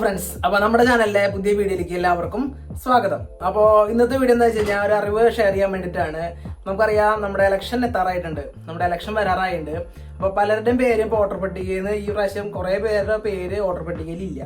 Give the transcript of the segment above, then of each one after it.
Friends അപ്പോൾ നമ്മുടെ ചാനലിലെ പുതിയ വീഡിയോയിലേക്ക് എല്ലാവർക്കും സ്വാഗതം. അപ്പോൾ ഇന്നത്തെ വീഡിയോ എന്താ വെച്ച് കഴിഞ്ഞാൽ ഒരു അറിവ് ഷെയർ ചെയ്യാൻ വേണ്ടിയിട്ടാണ് നമുക്കറിയാം നമ്മുടെ ഇലക്ഷൻ എത്താറായിട്ടുണ്ട്. നമ്മുടെ ഇലക്ഷൻ വരാറായിട്ടുണ്ട്. അപ്പോൾ പലരുടെയും പേര് വോട്ടർ പട്ടികയിൽ നിന്ന് ഈ പ്രാവശ്യം കുറേ പേരുടെ പേര് വോട്ടർ പട്ടികയിലില്ല.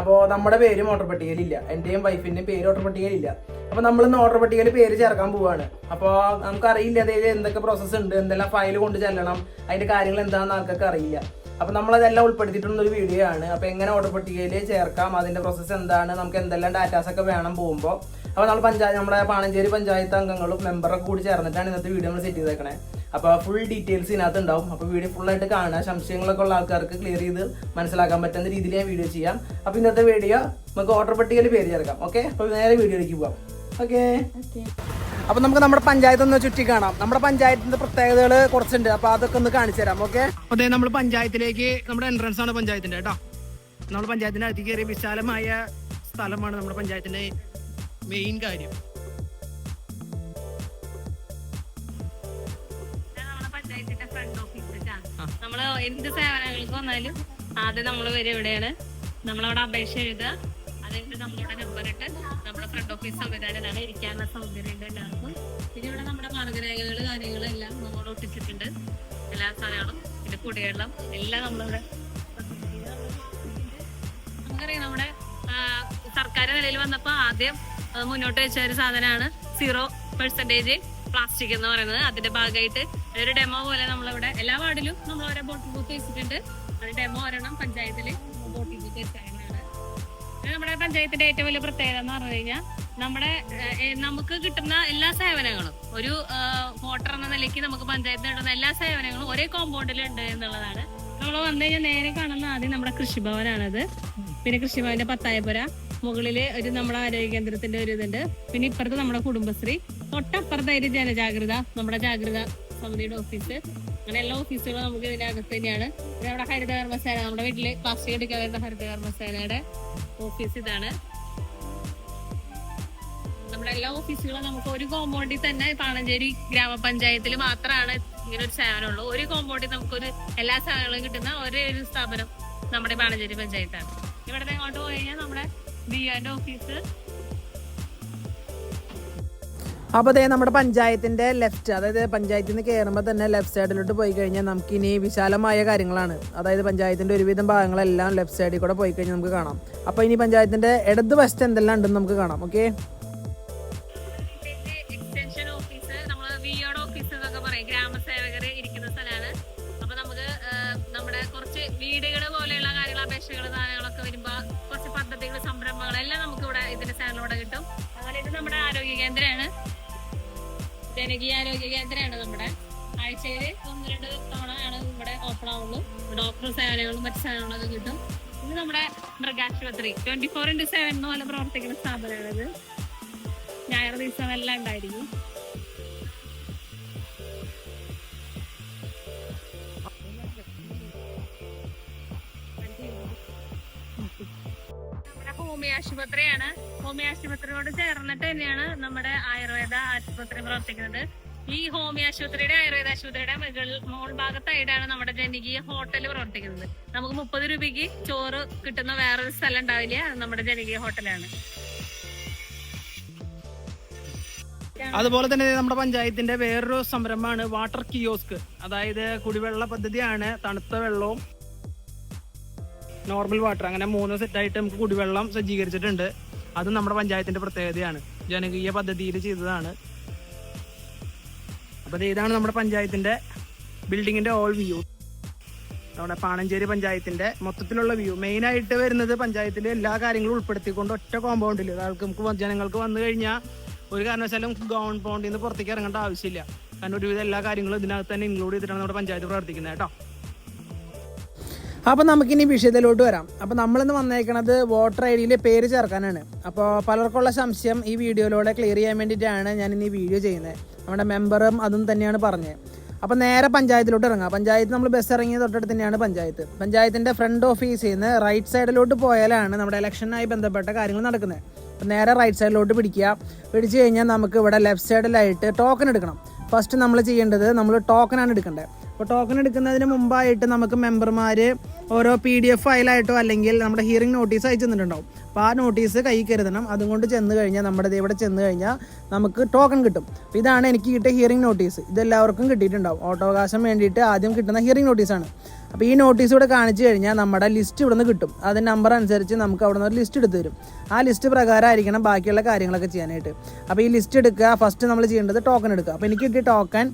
അപ്പോൾ നമ്മുടെ പേരും വോട്ടർ പട്ടികയിലില്ല. എന്റെയും വൈഫിന്റെയും പേര് വോട്ടർ പട്ടികയിലില്ല. അപ്പോൾ നമ്മൾ ഇന്ന് വോട്ടർ പട്ടികയിൽ പേര് ചേർക്കാൻ പോവാണ്. അപ്പോൾ നമുക്കറിയില്ല അതിൽ എന്തൊക്കെ പ്രോസസ്സ് ഉണ്ട് എന്തെല്ലാം ഫയൽ കൊണ്ട് ചെല്ലണം അതിന്റെ കാര്യങ്ങൾ എന്താണെന്ന് ആൾക്കൊക്കെ അറിയില്ല. അപ്പൊ നമ്മളതെല്ലാം ഉൾപ്പെടുത്തിയിട്ടുള്ള ഒരു വീഡിയോ ആണ്. അപ്പോൾ എങ്ങനെ ഓർഡർ പട്ടികയിൽ ചേർക്കാം അതിന്റെ പ്രോസസ്സ് എന്താണ് നമുക്ക് എന്തെല്ലാം ഡാറ്റാസ് ഒക്കെ വേണം പോകുമ്പോൾ അപ്പോൾ നമ്മൾ പഞ്ചായത്ത് നമ്മുടെ പാണഞ്ചേരി പഞ്ചായത്ത് അംഗങ്ങളും മെമ്പറൊക്കെ കൂടി ചേർന്നിട്ടാണ് ഇന്നത്തെ വീഡിയോ നമ്മൾ സെറ്റ് ചെയ്തേക്കണേ. അപ്പോൾ ഫുൾ ഡീറ്റെയിൽസ് ഇതിനകത്ത് ഉണ്ടാവും. അപ്പൊ വീഡിയോ ഫുൾ ആയിട്ട് കാണുക. സംശയങ്ങളൊക്കെ ഉള്ള ആൾക്കാർക്ക് ക്ലിയർ ചെയ്ത് മനസ്സിലാക്കാൻ പറ്റുന്ന രീതിയിൽ ഞാൻ വീഡിയോ ചെയ്യാം. അപ്പോൾ ഇന്നത്തെ വീഡിയോ നമുക്ക് ഓർഡർ പട്ടികയിൽ പേര് ചേർക്കാം. ഓക്കെ അപ്പോൾ നേരെ വീഡിയോയിലേക്ക് പോവാം. ഓക്കെ അപ്പൊ നമുക്ക് നമ്മുടെ പഞ്ചായത്ത് ഒന്ന് ചുറ്റി കാണാം. നമ്മുടെ പഞ്ചായത്തിന്റെ പ്രത്യേകതകൾ കുറച്ചുണ്ട്. അപ്പൊ അതൊക്കെ ഒന്ന് കാണിച്ചു തരാം. ഓക്കെ? അതെ നമ്മൾ പഞ്ചായത്തിലേക്ക് നമ്മുടെ എൻട്രൻസ് ആണ് പഞ്ചായത്തിന്റെ കേട്ടോ. നമ്മൾ പഞ്ചായത്തിന്റെ അകത്ത് കയറിയ വിശാലമായ സ്ഥലമാണ് നമ്മുടെ പഞ്ചായത്തിന്റെ മെയിൻ കാര്യം. നമ്മളെ പഞ്ചായത്തിന്റെ ഫ്രണ്ട് ഓഫീസ് ആ. നമ്മൾ എന്ത് സേവനങ്ങൾക്ക് വന്നാലും ആദ്യം നമ്മൾ വരെ ഇവിടെയാണ് നമ്മളവിടെ അപേക്ഷ എഴുതുക. അതിന്റെ നമ്മളുടെ നമ്പർ ഇട്ട് നമ്മുടെ ഫ്രണ്ട് ഓഫീസ് സംവിധാനം ഇരിക്കാനുള്ള സൗകര്യം ഉണ്ട് പിന്നെ ഇവിടെ നമ്മുടെ മാർഗരേഖകൾ കാര്യങ്ങളെല്ലാം നമ്മൾ ഒട്ടിച്ചിട്ടുണ്ട്. എല്ലാ സാധനങ്ങളും പിന്നെ കുടിവെള്ളം എല്ലാം നമ്മളിവിടെ നമുക്കറിയാം നമ്മുടെ സർക്കാർ നിലയിൽ വന്നപ്പോൾ ആദ്യം മുന്നോട്ട് വെച്ച ഒരു സാധനമാണ് സീറോ പെർസെന്റേജ് പ്ലാസ്റ്റിക് എന്ന് പറയുന്നത്. അതിന്റെ ഭാഗമായിട്ട് ഒരു ഡെമോ പോലെ നമ്മളിവിടെ എല്ലാ വാർഡിലും നമ്മൾ ഓരോ ബോട്ടിൽ ബൂത്ത് വെച്ചിട്ടുണ്ട്. അത് ഡെമോ ഒരെണ്ണം പഞ്ചായത്തിൽ ബോട്ടിൽ ബൂത്ത് വെച്ചാണ് നമ്മുടെ പഞ്ചായത്തിന്റെ ഏറ്റവും വലിയ പ്രത്യേകത എന്ന് പറഞ്ഞു കഴിഞ്ഞാൽ നമ്മുടെ നമുക്ക് കിട്ടുന്ന എല്ലാ സേവനങ്ങളും ഒരു വോട്ടർ എന്ന നിലയ്ക്ക് നമുക്ക് പഞ്ചായത്തിന് കിട്ടുന്ന എല്ലാ സേവനങ്ങളും ഒരേ കോമ്പൗണ്ടിൽ ഉണ്ട് എന്നുള്ളതാണ്. നമ്മൾ വന്നു കഴിഞ്ഞാൽ നേരെ കാണുന്ന ആദ്യം നമ്മുടെ കൃഷിഭവനാണത്. പിന്നെ കൃഷിഭവന്റെ പത്തായപുര മുകളിൽ ഒരു നമ്മുടെ ആരോഗ്യ കേന്ദ്രത്തിന്റെ ഒരു ഇതുണ്ട്. പിന്നെ ഇപ്പുറത്ത് നമ്മുടെ കുടുംബശ്രീ. തൊട്ടപ്പുറത്തായിട്ട് ജനജാഗ്രത നമ്മുടെ ജാഗ്രത സമിതിയുടെ ഓഫീസ് അങ്ങനെ എല്ലാ ഓഫീസുകളും നമുക്ക് ഇതിന്റെ അകത്ത് തന്നെയാണ്. പിന്നെ നമ്മുടെ ഹരിത കർമ്മസേന നമ്മുടെ വീട്ടിൽ പ്ലാസ്റ്റിക് എടുക്കാൻ വരുന്ന ഹരിത കർമ്മസേനയുടെ ഓഫീസ് ഇതാണ്. നമ്മുടെ എല്ലാ ഓഫീസുകളും നമുക്ക് ഒരു കോമ്പൗണ്ടിൽ തന്നെ പാണഞ്ചേരി ഗ്രാമപഞ്ചായത്തിൽ മാത്രമാണ് ഇങ്ങനെ ഒരു സേവനമുള്ളൂ ഒരു കോമ്പൗണ്ടിൽ നമുക്കൊരു എല്ലാ സേവനങ്ങളും കിട്ടുന്ന ഒരേ ഒരു സ്ഥാപനം നമ്മുടെ പാണഞ്ചേരി പഞ്ചായത്താണ്. ഇവിടെ അങ്ങോട്ട് പോയി കഴിഞ്ഞാൽ നമ്മുടെ ബിയോന്റെ ഓഫീസ് അപ്പൊ അതെ നമ്മുടെ പഞ്ചായത്തിന്റെ ലെഫ്റ്റ് അതായത് പഞ്ചായത്തിൽ നിന്ന് കയറുമ്പോൾ തന്നെ ലെഫ്റ്റ് സൈഡിലോട്ട് പോയി കഴിഞ്ഞാൽ നമുക്ക് ഇനി വിശാലമായ കാര്യങ്ങളാണ്. അതായത് പഞ്ചായത്തിന്റെ ഒരുവിധം ഭാഗങ്ങളെല്ലാം ലെഫ്റ്റ് സൈഡിൽ കൂടെ പോയി കഴിഞ്ഞാൽ നമുക്ക് കാണാം. അപ്പോൾ ഇനി പഞ്ചായത്തിന്റെ ഇടത് വശത്ത് എന്തെല്ലാം ഉണ്ടെന്ന് നമുക്ക് കാണാം ഓക്കെ വീടുകൾ പോലെയുള്ള കാര്യങ്ങൾ വരുമ്പോൾ കുറച്ച് സംരംഭങ്ങൾ എല്ലാം നമുക്ക് ഇവിടെ ഇതിന്റെ സേവനോടെ കിട്ടും. അങ്ങനെ ഇത് നമ്മുടെ ആരോഗ്യ കേന്ദ്രമാണ്. ജനകീയ ആരോഗ്യ കേന്ദ്രമാണ് നമ്മുടെ. ആഴ്ചയിൽ ഒന്ന് രണ്ട് തവണ ആണ് ഇവിടെ ഓപ്പൺ ആവുള്ളൂ. ഡോക്ടർ സേവനങ്ങളും മറ്റു സേവനങ്ങളൊക്കെ കിട്ടും. ഇത് നമ്മുടെ മൃഗാശുപത്രി. ട്വന്റി ഫോർ ഇന്റു സെവൻ എന്ന് പോലെ പ്രവർത്തിക്കുന്ന സ്ഥാപനമാണിത്. ഞായർ ദിവസം എല്ലാം ഉണ്ടായിരിക്കും. ഹോമിയോ ആശുപത്രിയാണ്. ഹോമിയോ ആശുപത്രിയോട് ചേർന്നിട്ട് തന്നെയാണ് നമ്മുടെ ആയുർവേദ ആശുപത്രി പ്രവർത്തിക്കുന്നത്. ഈ ഹോമിയോ ആശുപത്രിയുടെ ആയുർവേദ ആശുപത്രിയുടെ മുകളിൽ മോൾ ഭാഗത്തായിട്ടാണ് നമ്മുടെ ജനകീയ ഹോട്ടൽ പ്രവർത്തിക്കുന്നത്. നമുക്ക് മുപ്പത് രൂപയ്ക്ക് ചോറ് കിട്ടുന്ന വേറൊരു സ്ഥലം ഉണ്ടാവില്ല. നമ്മുടെ ജനകീയ ഹോട്ടലാണ്. അതുപോലെ തന്നെ നമ്മുടെ പഞ്ചായത്തിന്റെ വേറൊരു സംരംഭമാണ് വാട്ടർ കിയോസ്ക്. അതായത് കുടിവെള്ള പദ്ധതിയാണ് തണുത്ത വെള്ളവും നോർമൽ വാട്ടർ. അങ്ങനെ മൂന്ന് സെറ്റായിട്ട് നമുക്ക് കുടിവെള്ളം സജ്ജീകരിച്ചിട്ടുണ്ട്. അത് നമ്മുടെ പഞ്ചായത്തിന്റെ പ്രത്യേകതയാണ്. ജനകീയ പദ്ധതിയിൽ ചെയ്തതാണ്. അപ്പൊ ഇതാണ് നമ്മുടെ പഞ്ചായത്തിന്റെ ബിൽഡിങ്ങിന്റെ ഓൾ വ്യൂ. നമ്മുടെ പാണഞ്ചേരി പഞ്ചായത്തിന്റെ മൊത്തത്തിലുള്ള വ്യൂ. മെയിൻ ആയിട്ട് വരുന്നത് പഞ്ചായത്തിലെ എല്ലാ കാര്യങ്ങളും ഉൾപ്പെടുത്തിക്കൊണ്ട് ഒറ്റ കോമ്പൗണ്ടിൽ അതായത് നമുക്ക് ജനങ്ങൾക്ക് വന്നു കഴിഞ്ഞാൽ ഒരു കാരണവശാലും കോമ്പൗണ്ടിൽ നിന്ന് പുറത്തേക്ക് ഇറങ്ങേണ്ട ആവശ്യമില്ല. കാരണം ഒരുവിധം എല്ലാ കാര്യങ്ങളും ഇതിനകത്ത് തന്നെ ഇൻക്ലൂഡ് ചെയ്തിട്ടാണ് നമ്മുടെ പഞ്ചായത്ത് പ്രവർത്തിക്കുന്നത് കേട്ടോ. അപ്പോൾ നമുക്കിനി വിഷയത്തിലോട്ട് വരാം. അപ്പോൾ നമ്മളിന്ന് വന്നേക്കണത് വോട്ടർ ഐ ഡിയിൽ പേര് ചേർക്കാനാണ്. അപ്പോൾ പലർക്കുള്ള സംശയം ഈ വീഡിയോയിലൂടെ ക്ലിയർ ചെയ്യാൻ വേണ്ടിയിട്ടാണ് ഞാൻ ഇന്ന് ഈ വീഡിയോ ചെയ്യുന്നത്. നമ്മുടെ മെമ്പറും അതും തന്നെയാണ് പറഞ്ഞത്. അപ്പോൾ നേരെ പഞ്ചായത്തിലോട്ട് ഇറങ്ങാം. പഞ്ചായത്ത് നമ്മൾ ബസ് ഇറങ്ങിയ തൊട്ടടുത്ത് തന്നെയാണ് പഞ്ചായത്ത്. പഞ്ചായത്തിന്റെ ഫ്രണ്ട് ഓഫീസിൽ നിന്ന് റൈറ്റ് സൈഡിലോട്ട് പോയാലാണ് നമ്മുടെ ഇലക്ഷനുമായി ബന്ധപ്പെട്ട കാര്യങ്ങൾ നടക്കുന്നത്. അപ്പോൾ നേരെ റൈറ്റ് സൈഡിലോട്ട് പിടിക്കുക. പിടിച്ചു കഴിഞ്ഞാൽ നമുക്ക് ഇവിടെ ലെഫ്റ്റ് സൈഡിലായിട്ട് ടോക്കൺ എടുക്കണം. ഫസ്റ്റ് നമ്മൾ ചെയ്യേണ്ടത് നമ്മൾ ടോക്കണാണ് എടുക്കേണ്ടത്. അപ്പോൾ ടോക്കൺ എടുക്കുന്നതിന് മുമ്പായിട്ട് നമുക്ക് മെമ്പർമാർ ഓരോ പി ഡി എഫ് ഫയലായിട്ടോ അല്ലെങ്കിൽ നമ്മുടെ ഹിയറിംഗ് നോട്ടീസ് അയച്ചു തന്നിട്ടുണ്ടാവും അപ്പോൾ ആ നോട്ടീസ് കൈ കരുതണം. അതുകൊണ്ട് ചെന്ന് കഴിഞ്ഞാൽ നമ്മുടെ ഇവിടെ ചെന്ന് കഴിഞ്ഞാൽ നമുക്ക് ടോക്കൺ കിട്ടും. അപ്പോൾ ഇതാണ് എനിക്ക് കിട്ടിയ ഹിയറിംഗ് നോട്ടീസ് ഇതെല്ലാവർക്കും കിട്ടിയിട്ടുണ്ടാവും. ഓട്ടോവകാശം വേണ്ടിയിട്ട് ആദ്യം കിട്ടുന്ന ഹിയറിംഗ് നോട്ടീസാണ് അപ്പോൾ ഈ നോട്ടീസ് ഇവിടെ കാണിച്ചു കഴിഞ്ഞാൽ നമ്മുടെ ലിസ്റ്റ് ഇവിടെ നിന്ന് കിട്ടും. അതിന്റെ നമ്പർ അനുസരിച്ച് നമുക്ക് അവിടെ നിന്ന് ഒരു ലിസ്റ്റ് എടുത്ത് തരും. ആ ലിസ്റ്റ് പ്രകാരമായിരിക്കണം ബാക്കിയുള്ള കാര്യങ്ങളൊക്കെ ചെയ്യാനായിട്ട്. അപ്പോൾ ഈ ലിസ്റ്റ് എടുക്കുക. ഫസ്റ്റ് നമ്മൾ ചെയ്യേണ്ടത് ടോക്കൺ എടുക്കുക. അപ്പോൾ എനിക്ക് കിട്ടിയ ടോക്കൺ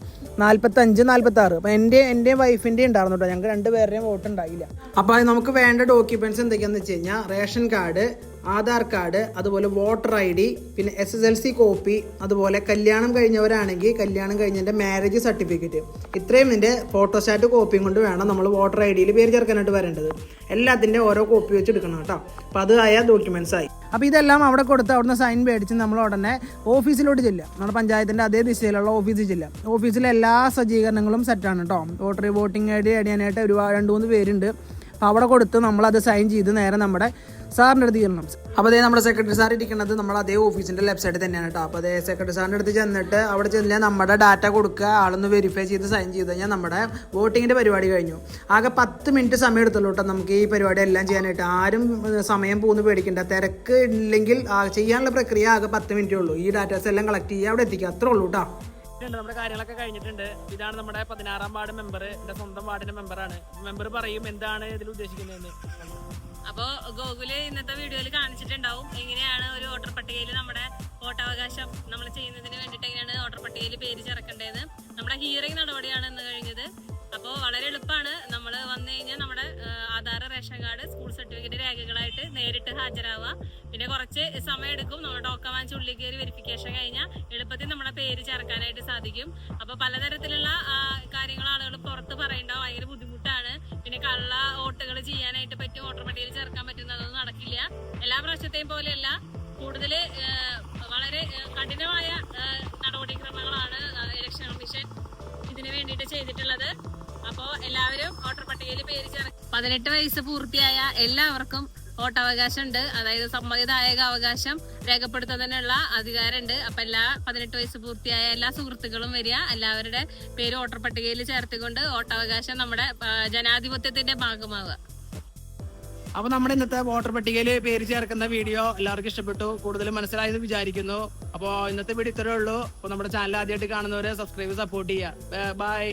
നാൽപ്പത്തഞ്ച് നാൽപ്പത്താറ് അപ്പോൾ എന്റെ എന്റെ വൈഫിന്റെ ഉണ്ടായിരുന്നു കേട്ടോ. ഞങ്ങൾക്ക് രണ്ട് പേരുടെയും വോട്ട് ഉണ്ടായില്ല. അപ്പോൾ നമുക്ക് വേണ്ട ഡോക്യുമെന്റ്സ് എന്തൊക്കെയാണെന്ന് വെച്ച് കഴിഞ്ഞാൽ റേഷൻ കാർഡ് ആധാർ കാർഡ് അതുപോലെ വോട്ടർ ഐ ഡി പിന്നെ S S L C copy അതുപോലെ കല്യാണം കഴിഞ്ഞവരാണെങ്കിൽ കല്യാണം കഴിഞ്ഞതിന്റെ മാരേജ് സർട്ടിഫിക്കറ്റ് ഇത്രയും ഇതിന്റെ ഫോട്ടോസ്റ്റാറ്റ് കോപ്പിയും കൊണ്ട് വേണം നമ്മൾ വോട്ടർ ഐ ഡിയിൽ പേര് ചേർക്കാനായിട്ട് വരേണ്ടത്. എല്ലാത്തിന്റെ ഓരോ കോപ്പി വെച്ച് എടുക്കണം കേട്ടോ. അപ്പോൾ അത് ആയ ഡോക്യുമെന്റ്സ് ആയി. അപ്പോൾ ഇതെല്ലാം അവിടെ കൊടുത്ത് അവിടുന്ന് സൈൻ മേടിച്ച് നമ്മൾ ഉടനെ ഓഫീസിലോട്ട് ചെല്ലുക. നമ്മുടെ പഞ്ചായത്തിന്റെ അതേ ദിശയിലുള്ള ഓഫീസിൽ ചെല്ലുക. ഓഫീസിലെ എല്ലാ സജ്ജീകരണങ്ങളും സെറ്റാണ് കേട്ടോ. വോട്ടർ വോട്ടിംഗ് ഐ ഡി അടിയാനായിട്ട് ഒരു രണ്ട് മൂന്ന് പേരുണ്ട്. അവിടെ കൊടുത്ത് നമ്മളത് സൈൻ ചെയ്ത് നേരെ നമ്മുടെ സാറിന്റെ അടുത്ത് ചെല്ലണം. അപ്പോൾ അതേ നമ്മുടെ സെക്രട്ടറി സാർ ഇരിക്കുന്നത് നമ്മുടെ അതേ ഓഫീസിന്റെ സൈഡിൽ തന്നെയാണ് കേട്ടോ അപ്പോൾ അതേ സെക്രട്ടറി സാറിന്റെ അടുത്ത് ചെന്നിട്ട് അവിടെ ചെന്നാൽ നമ്മുടെ ഡാറ്റ കൊടുക്കുക ആളൊന്ന് വെരിഫൈ ചെയ്ത് സൈൻ ചെയ്ത് കഴിഞ്ഞാൽ നമ്മുടെ വോട്ടിങ്ങിന്റെ പരിപാടി കഴിഞ്ഞു. ആകെ പത്ത് മിനിറ്റ് സമയം എടുത്തുള്ളൂ കേട്ടോ നമുക്ക് ഈ പരിപാടി എല്ലാം ചെയ്യാനായിട്ട്. ആരും സമയം പോകുന്ന പേടിക്കേണ്ട. തിരക്ക് ഇല്ലെങ്കിൽ ചെയ്യാനുള്ള പ്രക്രിയ ആകെ പത്ത് മിനിറ്റേ ഉള്ളൂ. ഈ ഡാറ്റാസ് എല്ലാം കളക്ട് ചെയ്യുക അവിടെ എത്തിക്കുക. അത്രേ ഉള്ളൂ കേട്ടോ നമ്മുടെ കാര്യങ്ങളൊക്കെ കഴിഞ്ഞിട്ടുണ്ട്. ഇതാണ് നമ്മുടെ പതിനാറാം വാർഡ് മെമ്പർ എന്റെ സ്വന്തം വാർഡിന്റെ മെമ്പറാണ് മെമ്പർ പറയും എന്താണ് ഇതിൽ ഉദ്ദേശിക്കുന്നതെന്ന്. അപ്പോ ഗോകുൽ ഇന്നത്തെ വീഡിയോയിൽ കാണിച്ചിട്ടുണ്ടാവും എങ്ങനെയാണ് ഒരു വോട്ടർ പട്ടികയിൽ നമ്മുടെ വോട്ടവകാശം നമ്മൾ ചെയ്യുന്നതിന് വേണ്ടിയിട്ട് എങ്ങനെയാണ് വോട്ടർ പട്ടികയിൽ പേര് ചേർക്കേണ്ടത് നമ്മുടെ ഹിയറിംഗ് നടപടിയാണ് ഇന്ന് കഴിഞ്ഞത്. അപ്പോൾ വളരെ എളുപ്പമാണ് നമ്മൾ വന്നു കഴിഞ്ഞാൽ നമ്മുടെ Aadhaar ration card school certificate രേഖകളായിട്ട് നേരിട്ട് ഹാജരാവുക. പിന്നെ കുറച്ച് സമയം എടുക്കും. നമ്മുടെ ടോക്കൺ വാങ്ങിച്ച് ഉള്ളിൽ കയറി വെരിഫിക്കേഷൻ കഴിഞ്ഞാൽ എളുപ്പത്തിൽ നമ്മുടെ പേര് ചേർക്കാനായിട്ട് സാധിക്കും. അപ്പോൾ പലതരത്തിലുള്ള കാര്യങ്ങൾ ആളുകൾ പുറത്ത് പറയേണ്ട. ഭയങ്കര ബുദ്ധിമുട്ടാണ്. പിന്നെ കള്ള വോട്ടുകൾ ചെയ്യാനായിട്ട് പറ്റും വോട്ടർ പട്ടികയിൽ ചേർക്കാൻ പറ്റുന്നതൊന്നും നടക്കില്ല. എല്ലാ പ്രാവശ്യത്തെയും പോലെയല്ല. കൂടുതൽ വളരെ കഠിനമായ നടപടിക്രമങ്ങളാണ് ഇലക്ഷൻ കമ്മീഷൻ ഇതിനു വേണ്ടിയിട്ട് ചെയ്തിട്ടുള്ളത്. അപ്പോൾ എല്ലാവരും വോട്ടർ പട്ടികയിൽ പേര് ചേർക്കും പതിനെട്ട് വയസ്സ് പൂർത്തിയായ എല്ലാവർക്കും വോട്ടവകാശം ഉണ്ട് അതായത് സമ്മതിദായക അവകാശം രേഖപ്പെടുത്തുന്നതിനുള്ള അധികാരമുണ്ട്. അപ്പൊ എല്ലാ പതിനെട്ട് വയസ്സ് പൂർത്തിയായ എല്ലാ സുഹൃത്തുക്കളും വരിക. എല്ലാവരുടെ പേര് വോട്ടർ പട്ടികയിൽ ചേർത്തുകൊണ്ട് വോട്ടവകാശം നമ്മുടെ ജനാധിപത്യത്തിന്റെ ഭാഗമാവുക. അപ്പൊ നമ്മുടെ ഇന്നത്തെ വോട്ടർ പട്ടികയിൽ പേര് ചേർക്കുന്ന വീഡിയോ എല്ലാവർക്കും ഇഷ്ടപ്പെട്ടു. കൂടുതൽ മനസ്സിലായെന്ന് വിചാരിക്കുന്നു. അപ്പോൾ ഇന്നത്തെ വീഡിയോ ഇത്രേ ഉള്ളൂ. അപ്പോൾ നമ്മുടെ ചാനൽ ആദ്യമായിട്ട് കാണുന്നവരെ സബ്സ്ക്രൈബ് സപ്പോർട്ട് ചെയ്യുക. ബൈ.